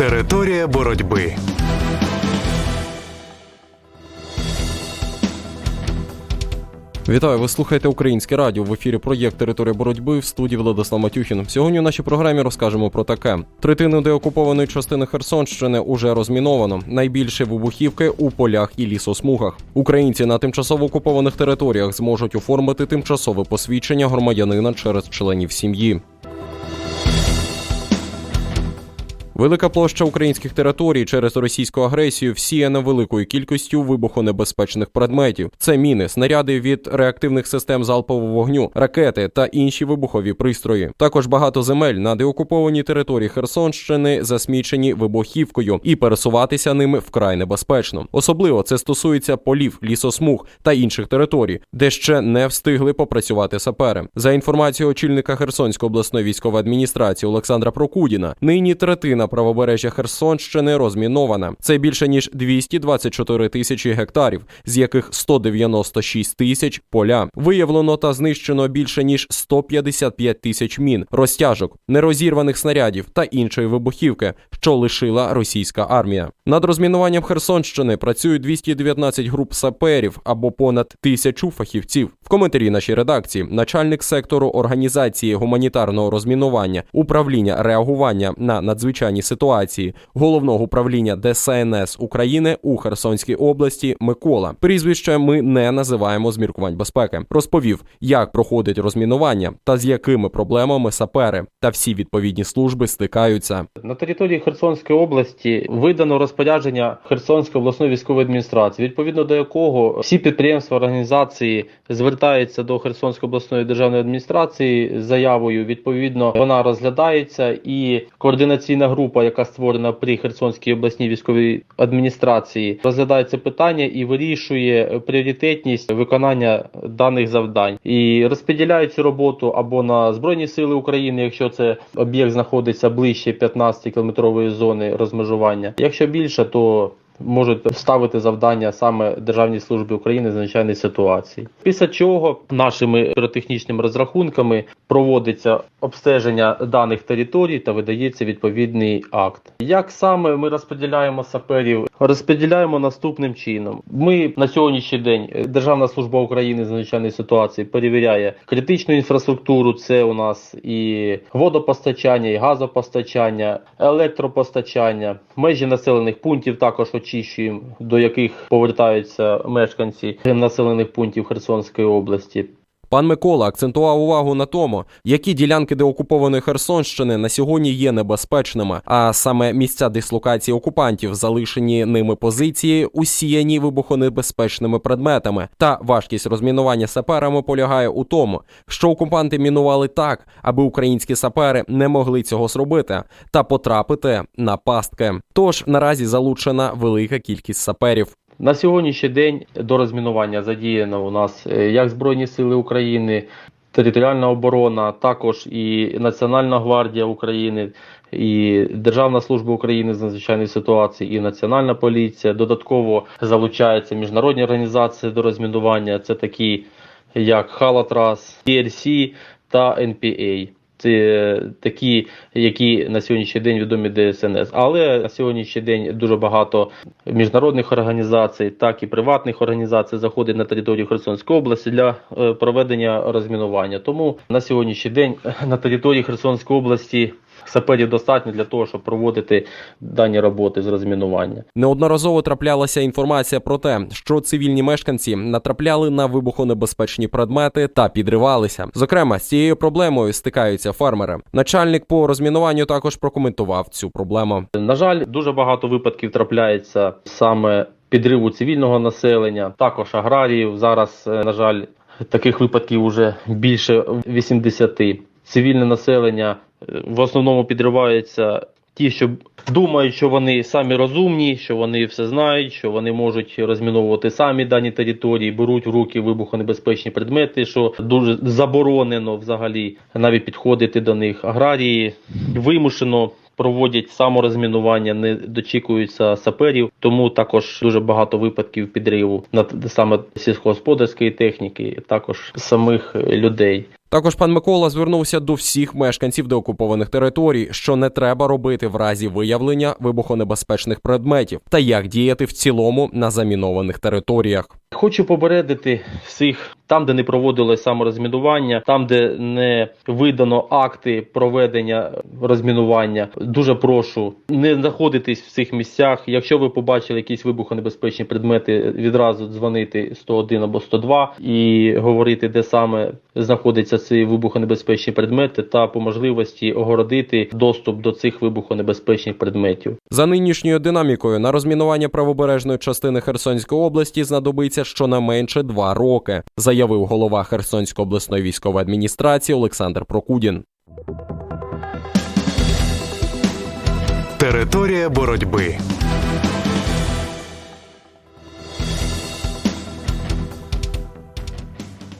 Територія боротьби. Вітаю, ви слухаєте українське радіо в ефірі проєкт Територія боротьби в студії Владислав Матюхін. Сьогодні в нашій програмі розкажемо про таке: третину деокупованої частини Херсонщини уже розміновано. Найбільше вибухівки у полях і лісосмугах. Українці на тимчасово окупованих територіях зможуть оформити тимчасове посвідчення громадянина через членів сім'ї. Велика площа українських територій через російську агресію всіяна великою кількістю вибухонебезпечних предметів. Це міни, снаряди від реактивних систем залпового вогню, ракети та інші вибухові пристрої. Також багато земель на деокупованій території Херсонщини засмічені вибухівкою, і пересуватися ними вкрай небезпечно. Особливо це стосується полів, лісосмуг та інших територій, де ще не встигли попрацювати сапери. За інформацією очільника Херсонської обласної військової адміністрації Олександра Прокудіна, нині третина правобережжя Херсонщини розмінована. Це більше ніж 224 тисячі гектарів, з яких 196 тисяч поля. Виявлено та знищено більше ніж 155 тисяч мін, розтяжок, нерозірваних снарядів та іншої вибухівки, що лишила російська армія. Над розмінуванням Херсонщини працюють 219 груп саперів або понад тисячу фахівців. В коментарі нашій редакції начальник сектору організації гуманітарного розмінування управління реагування на надзвичайні ситуації головного управління ДСНС України у Херсонській області Микола. Прізвище ми не називаємо з міркувань безпеки. Розповів, як проходить розмінування та з якими проблемами сапери та всі відповідні служби стикаються. На території Херсонської області видано розпорядження Херсонської обласної військової адміністрації, відповідно до якого всі підприємства організації звертаються до Херсонської обласної державної адміністрації з заявою. Відповідно, вона розглядається, і координаційна група, яка створена при Херсонській обласній військовій адміністрації, розглядає це питання і вирішує пріоритетність виконання даних завдань і розподіляє цю роботу або на збройні сили України, якщо це об'єкт знаходиться ближче 15 кілометрової зони розмежування. Якщо більше, то можуть вставити завдання саме Державній службі України з надзвичайної ситуації. Після чого нашими піротехнічними розрахунками проводиться обстеження даних територій та видається відповідний акт. Як саме ми розподіляємо саперів? Розподіляємо наступним чином. Ми на сьогоднішній день е, Державна служба України з надзвичайної ситуації перевіряє критичну інфраструктуру. Це у нас і водопостачання, і газопостачання, електропостачання, межі населених пунктів також очищуємо, до яких повертаються мешканці населених пунктів Херсонської області. Пан Микола акцентував увагу на тому, які ділянки деокупованої Херсонщини на сьогодні є небезпечними, а саме місця дислокації окупантів, залишені ними позиції, усіяні вибухонебезпечними предметами. Та важкість розмінування саперами полягає у тому, що окупанти мінували так, аби українські сапери не могли цього зробити та потрапити на пастки. Тож наразі залучена велика кількість саперів. На сьогоднішній день до розмінування задіяно у нас е, як Збройні Сили України, територіальна оборона, також і Національна гвардія України, і Державна служба України з надзвичайної ситуації, і Національна поліція. Додатково залучаються міжнародні організації до розмінування. Це такі як Халатрас, DRC та NPA. Це такі, які на сьогоднішній день відомі ДСНС. Але на сьогоднішній день дуже багато міжнародних організацій, так і приватних організацій заходить на територію Херсонської області для е, проведення розмінування. Тому на сьогоднішній день на території Херсонської області саперів достатньо для того, щоб проводити дані роботи з розмінування. Неодноразово траплялася інформація про те, що цивільні мешканці натрапляли на вибухонебезпечні предмети та підривалися. Зокрема, з цією проблемою стикаються фермери. Начальник по розмінуванню також прокоментував цю проблему. На жаль, дуже багато випадків трапляється саме підриву цивільного населення, також аграріїв. Зараз, е, на жаль, таких випадків вже більше 80. Цивільне населення в основному підривається ті, що думають, що вони самі розумні, що вони все знають, що вони можуть розміновувати самі дані території, беруть в руки вибухонебезпечні предмети, що дуже заборонено взагалі навіть підходити до них. Аграрії вимушено проводять саморозмінування, не дочікуються саперів, тому також дуже багато випадків підриву на саме сільськогосподарської техніки, також самих людей. Також пан Микола звернувся до всіх мешканців деокупованих територій, що не треба робити в разі виявлення вибухонебезпечних предметів та як діяти в цілому на замінованих територіях. Хочу попередити всіх там, де не проводилось саморозмінування, там, де не видано акти проведення розмінування. Дуже прошу не знаходитись в цих місцях. Якщо ви побачили якісь вибухонебезпечні предмети, відразу дзвонити 101 або 102 і говорити, де саме знаходяться ці вибухонебезпечні предмети, та по можливості огородити доступ до цих вибухонебезпечних предметів. За нинішньою динамікою на розмінування правобережної частини Херсонської області знадобиться щонайменше два роки, заявив голова Херсонської обласної військової адміністрації Олександр Прокудін. Територія боротьби.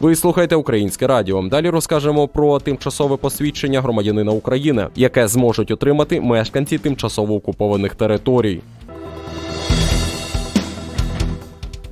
Ви слухаєте українське радіо. Далі розкажемо про тимчасове посвідчення громадянина України, яке зможуть отримати мешканці тимчасово окупованих територій.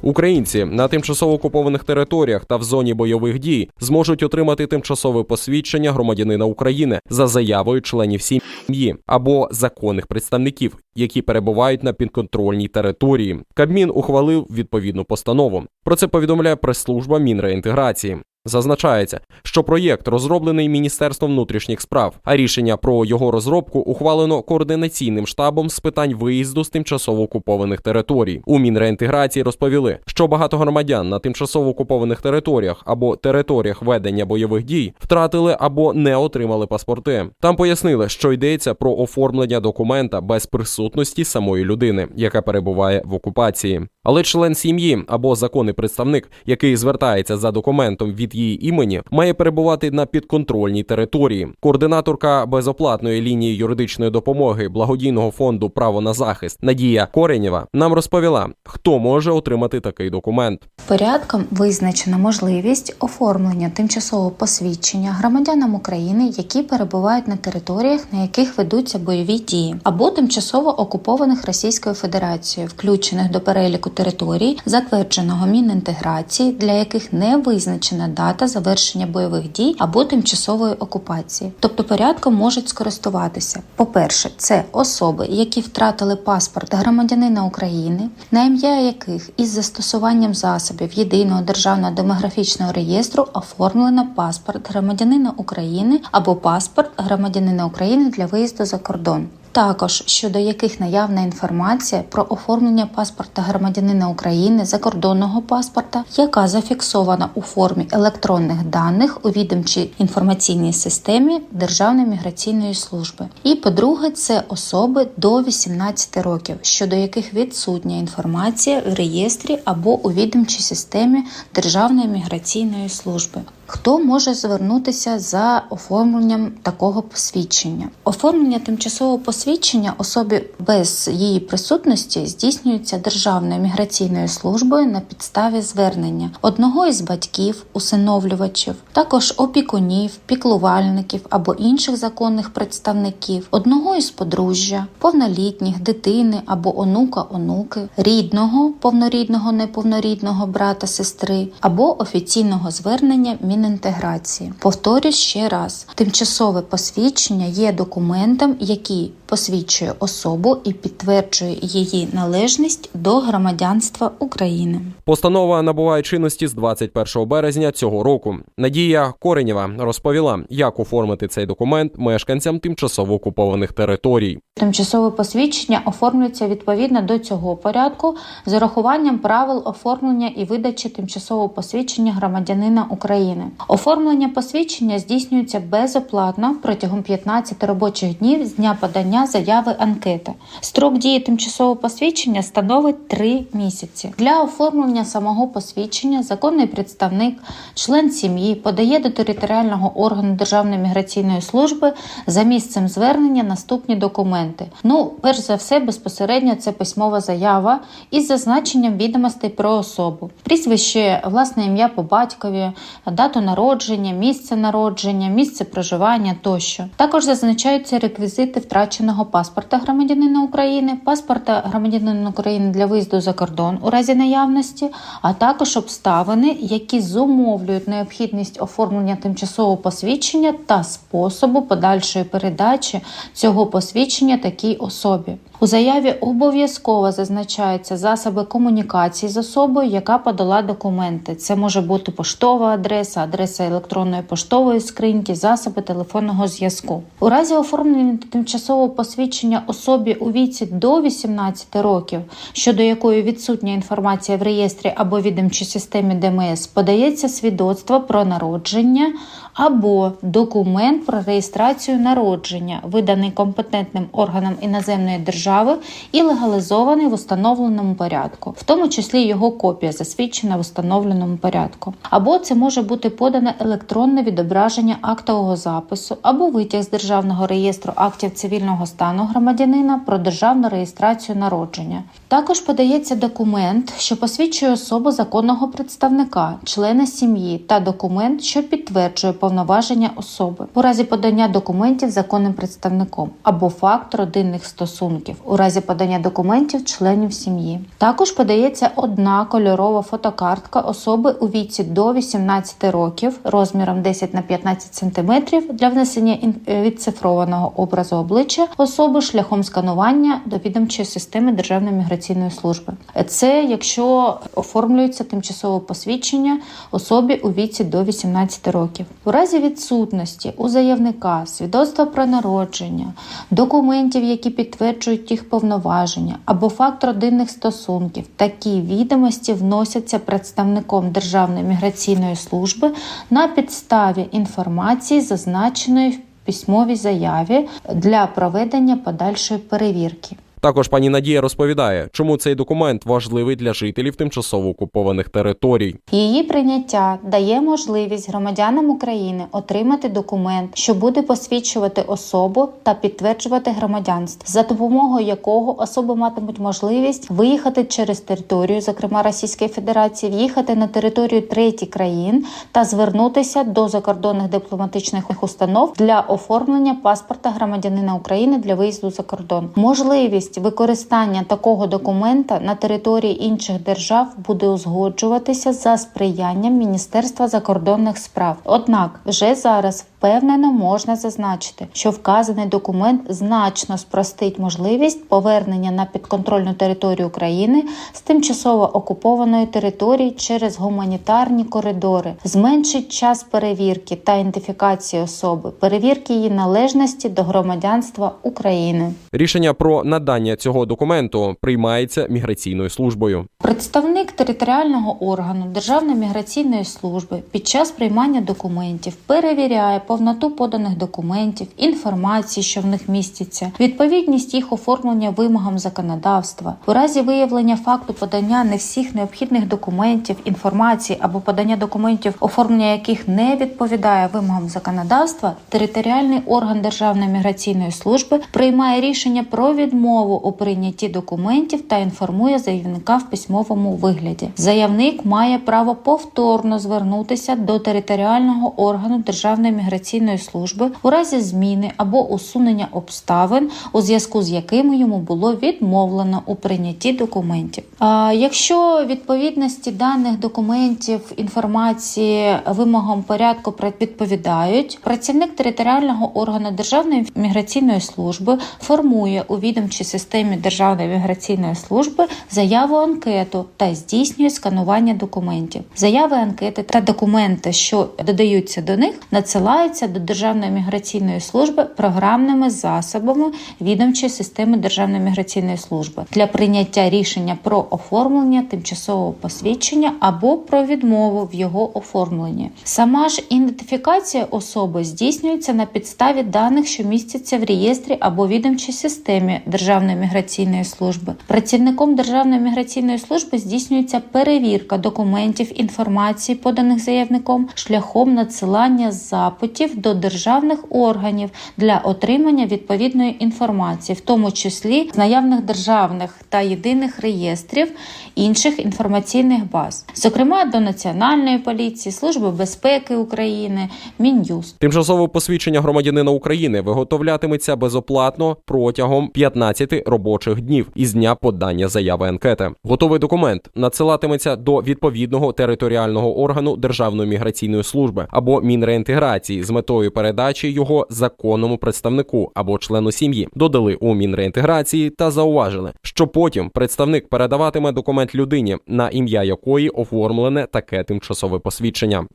Українці на тимчасово окупованих територіях та в зоні бойових дій зможуть отримати тимчасове посвідчення громадянина України за заявою членів сім'ї або законних представників, які перебувають на підконтрольній території. Кабмін ухвалив відповідну постанову. Про це повідомляє прес-служба Мінреінтеграції. Зазначається, що проєкт розроблений Міністерством внутрішніх справ, а рішення про його розробку ухвалено координаційним штабом з питань виїзду з тимчасово окупованих територій. У Мінреінтеграції розповіли, що багато громадян на тимчасово окупованих територіях або територіях ведення бойових дій втратили або не отримали паспорти. Там пояснили, що йдеться про оформлення документа без присутності самої людини, яка перебуває в окупації. Але член сім'ї або законний представник, який звертається за документом від її імені, має перебувати на підконтрольній території. Координаторка безоплатної лінії юридичної допомоги благодійного фонду Право на захист Надія Коренєва нам розповіла, хто може отримати такий документ. Порядком визначена можливість оформлення тимчасового посвідчення громадянам України, які перебувають на територіях, на яких ведуться бойові дії, або тимчасово окупованих Російською Федерацією, включених до переліку територій, затвердженого Мінінтеграції, для яких не визначена дата завершення бойових дій або тимчасової окупації. Тобто порядком можуть скористуватися. По-перше, це особи, які втратили паспорт громадянина України, на ім'я яких із застосуванням засобів єдиного державного демографічного реєстру оформлено паспорт громадянина України або паспорт громадянина України для виїзду за кордон. Також щодо яких наявна інформація про оформлення паспорта громадянина України закордонного паспорта, яка зафіксована у формі електронних даних у відомчій інформаційній системі Державної міграційної служби. І по-друге, це особи до 18 років, щодо яких відсутня інформація в реєстрі або у відомчій системі Державної міграційної служби. Хто може звернутися за оформленням такого посвідчення? Оформлення тимчасового посвідчення особі без її присутності здійснюється Державною міграційною службою на підставі звернення одного із батьків, усиновлювачів, також опікунів, піклувальників або інших законних представників, одного із подружжя, повнолітніх, дитини або онука, онуки, рідного, повнорідного, неповнорідного брата, сестри або офіційного звернення Мінінтеграції. Повторюсь ще раз: тимчасове посвідчення є документом, який посвідчує особу і підтверджує її належність до громадянства України. Постанова набуває чинності з 21 березня цього року. Надія Коренєва розповіла, як оформити цей документ мешканцям тимчасово окупованих територій. Тимчасове посвідчення оформлюється відповідно до цього порядку з урахуванням правил оформлення і видачі тимчасового посвідчення громадянина України. Оформлення посвідчення здійснюється безоплатно протягом 15 робочих днів з дня подання заяви анкети. Строк дії тимчасового посвідчення становить 3 місяці. Для оформлення самого посвідчення законний представник, член сім'ї подає до територіального органу Державної міграційної служби за місцем звернення наступні документи. Ну, перш за все, безпосередньо це письмова заява із зазначенням відомостей про особу, прізвище, власне ім'я по батькові, дату дату народження, місце народження, місце проживання тощо. Також зазначаються реквізити втраченого паспорта громадянина України, паспорта громадянина України для виїзду за кордон у разі наявності, а також обставини, які зумовлюють необхідність оформлення тимчасового посвідчення та способу подальшої передачі цього посвідчення такій особі. У заяві обов'язково зазначаються засоби комунікації з особою, яка подала документи. Це може бути поштова адреса, адреса електронної поштової скриньки, засоби телефонного зв'язку. У разі оформлення тимчасового посвідчення особі у віці до 18 років, щодо якої відсутня інформація в реєстрі або відомчій системі ДМС, подається свідоцтво про народження або документ про реєстрацію народження, виданий компетентним органом іноземної держави і легалізований в установленому порядку, в тому числі його копія, засвідчена в установленому порядку. Або це може бути подане електронне відображення актового запису, або витяг з державного реєстру актів цивільного стану громадянина про державну реєстрацію народження. Також подається документ, що посвідчує особу законного представника, члена сім'ї та документ, що підтверджує повноваження особи у разі подання документів законним представником або факт родинних стосунків у разі подання документів членів сім'ї. Також подається одна кольорова фотокартка особи у віці до 18 років розміром 10 на 15 см для внесення е, відцифрованого образу обличчя особи шляхом сканування до відомчої системи Державної міграційної служби. Це якщо оформлюється тимчасове посвідчення особі у віці до 18 років. Разі відсутності у заявника свідоцтва про народження, документів, які підтверджують їх повноваження, або факт родинних стосунків, такі відомості вносяться представником Державної міграційної служби на підставі інформації, зазначеної в письмовій заяві для проведення подальшої перевірки. Також пані Надія розповідає, чому цей документ важливий для жителів тимчасово окупованих територій. Її прийняття дає можливість громадянам України отримати документ, що буде посвідчувати особу та підтверджувати громадянство, за допомогою якого особи матимуть можливість виїхати через територію, зокрема Російської Федерації, в'їхати на територію третіх країн та звернутися до закордонних дипломатичних установ для оформлення паспорта громадянина України для виїзду за кордон. Можливість використання такого документа на території інших держав буде узгоджуватися за сприянням Міністерства закордонних справ. Однак вже зараз впевнено можна зазначити, що вказаний документ значно спростить можливість повернення на підконтрольну територію України з тимчасово окупованої території через гуманітарні коридори, зменшить час перевірки та ідентифікації особи, перевірки її належності до громадянства України. Рішення про надання цього документу приймається міграційною службою. Представник територіального органу Державної міграційної служби під час приймання документів перевіряє повноту поданих документів, інформації, що в них міститься, відповідність їх оформлення вимогам законодавства. У разі виявлення факту подання не всіх необхідних документів, інформації або подання документів, оформлення яких не відповідає вимогам законодавства, територіальний орган Державної міграційної служби приймає рішення про відмову у прийнятті документів та інформує заявника в письмовому вигляді. Заявник має право повторно звернутися до територіального органу Державної міграційної служби у разі зміни або усунення обставин, у зв'язку з якими йому було відмовлено у прийнятті документів. А якщо відповідності даних документів інформації вимогам порядку відповідають, працівник територіального органу Державної міграційної служби формує у відомчій системі Державної міграційної служби заяву анкету та здійснює сканування документів. Заяви анкети та документи, що додаються до них, надсилаються до Державної міграційної служби програмними засобами відомчої системи Державної міграційної служби для прийняття рішення про оформлення тимчасового посвідчення або про відмову в його оформленні. Сама ж ідентифікація особи здійснюється на підставі даних, що містяться в реєстрі або відомчій системі Державної Державної міграційної служби. Працівником Державної міграційної служби здійснюється перевірка документів інформації, поданих заявником, шляхом надсилання запитів до державних органів для отримання відповідної інформації, в тому числі з наявних державних та єдиних реєстрів інших інформаційних баз, зокрема до Національної поліції, Служби безпеки України, Мін'юст. Тимчасове посвідчення громадянина України виготовлятиметься безоплатно протягом 15 робочих днів із дня подання заяви анкети. Готовий документ надсилатиметься до відповідного територіального органу Державної міграційної служби або Мінреінтеграції з метою передачі його законному представнику або члену сім'ї. Додали у Мінреінтеграції та зауважили, що потім представник передаватиме документ людині, на ім'я якої оформлене таке тимчасове посвідчення.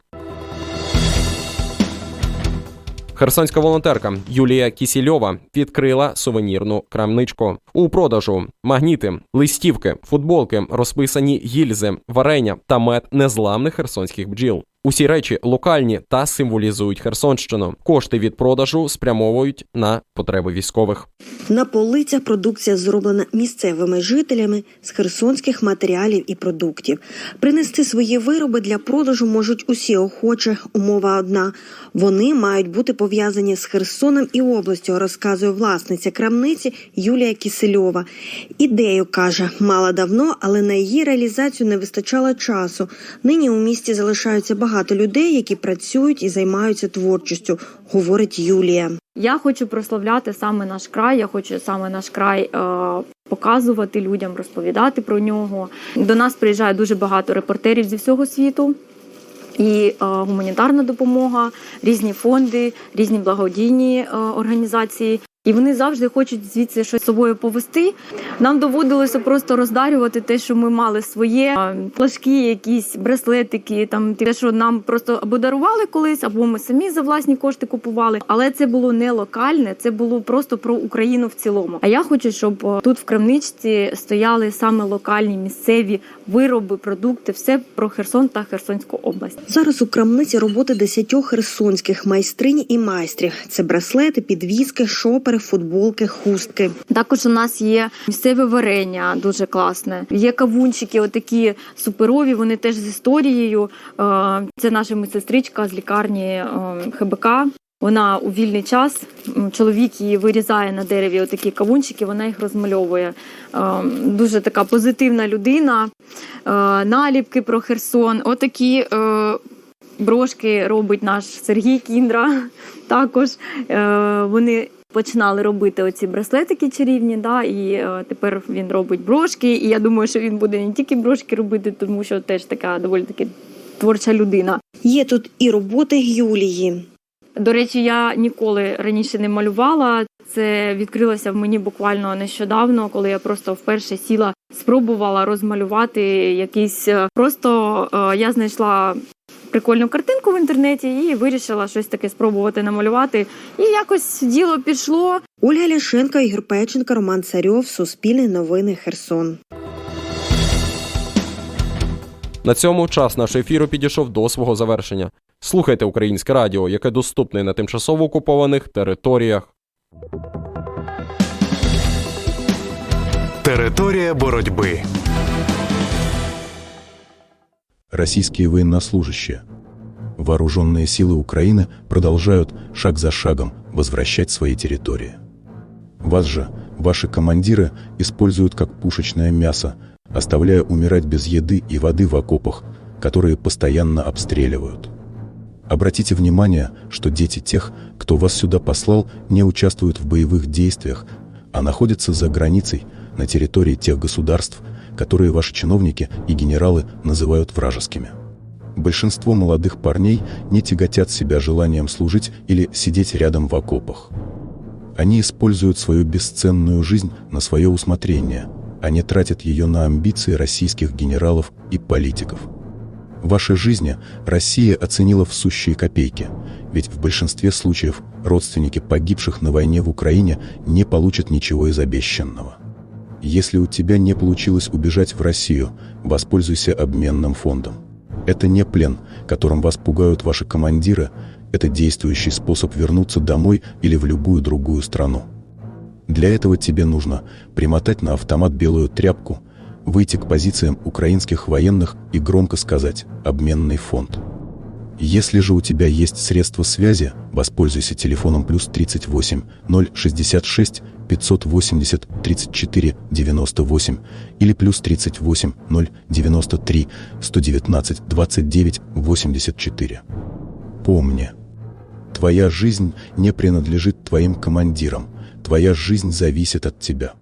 Херсонська волонтерка Юлія Кісільова відкрила сувенірну крамничку. У продажу магніти, листівки, футболки, розписані гільзи, варення та мед незламних херсонських бджіл. Усі речі локальні та символізують Херсонщину. Кошти від продажу спрямовують на потреби військових. На полицях продукція зроблена місцевими жителями з херсонських матеріалів і продуктів. Принести свої вироби для продажу можуть усі охочі. Умова одна: вони мають бути пов'язані з Херсоном і областю, розказує власниця крамниці Юлія Кисельова. Ідею каже, мала давно, але на її реалізацію не вистачало часу. Нині у місті залишаються багато людей, які працюють і займаються творчістю, говорить Юлія. Я хочу прославляти саме наш край. Я хочу саме наш край е, показувати людям, розповідати про нього. До нас приїжджає дуже багато репортерів зі всього світу. І е, гуманітарна допомога, різні фонди, різні благодійні е, організації. І вони завжди хочуть звідси щось з собою повести. Нам доводилося просто роздарювати те, що ми мали своє а, флажки, якісь браслетики, там те, що нам просто або дарували колись, або ми самі за власні кошти купували. Але це було не локальне, це було просто про Україну в цілому. А я хочу, щоб тут в крамничці стояли саме локальні місцеві вироби, продукти, все про Херсон та Херсонську область. Зараз у крамниці роботи десятьох херсонських майстринь і майстрів. Це браслети, підвіски, шопери, футболки, хустки. Також у нас є місцеве варення, дуже класне. Є кавунчики, отакі суперові. Вони теж з історією. Е, Це наша медсестричка з лікарні е, ХБК. Вона у вільний час чоловік її вирізає на дереві отакі кавунчики, вона їх розмальовує. Е, Дуже така позитивна людина. Наліпки про Херсон. Отакі брошки робить наш Сергій Кіндра. Також вони починали робити оці браслетики чарівні, да, і е, тепер він робить брошки. І я думаю, що він буде не тільки брошки робити, тому що теж така доволі таки творча людина. Є тут і роботи Юлії. До речі, я ніколи раніше не малювала. Це відкрилося в мені буквально нещодавно, коли я просто вперше сіла, спробувала розмалювати якийсь. е, Просто е, я знайшла прикольну картинку в інтернеті і вирішила щось таке спробувати намалювати. І якось діло пішло. Ольга Ляшенко, Ігор Печенко, Роман Царьов, Суспільне новини, Херсон. На цьому час нашого ефіру підійшов до свого завершення. Слухайте українське радіо, яке доступне на тимчасово окупованих територіях. Територія боротьби. Российские военнослужащие. Вооруженные силы Украины продолжают шаг за шагом возвращать свои территории. Вас же ваши командиры используют как пушечное мясо, оставляя умирать без еды и воды в окопах, которые постоянно обстреливают. Обратите внимание, что дети тех, кто вас сюда послал, не участвуют в боевых действиях, а находятся за границей на территории тех государств, которые ваши чиновники и генералы называют вражескими. Большинство молодых парней не тяготят себя желанием служить или сидеть рядом в окопах. Они используют свою бесценную жизнь на свое усмотрение, а не тратят ее на амбиции российских генералов и политиков. Ваши жизни Россия оценила в сущие копейки, ведь в большинстве случаев родственники погибших на войне в Украине не получат ничего из обещанного. Если у тебя не получилось убежать в Россию, воспользуйся обменным фондом. Это не плен, которым вас пугают ваши командиры, это действующий способ вернуться домой или в любую другую страну. Для этого тебе нужно примотать на автомат белую тряпку, выйти к позициям украинских военных и громко сказать «обменный фонд». Если же у тебя есть средства связи, воспользуйся телефоном плюс 38 066 580 34 98 или плюс 38 093 119 29 84. Помни, твоя жизнь не принадлежит твоим командирам, твоя жизнь зависит от тебя.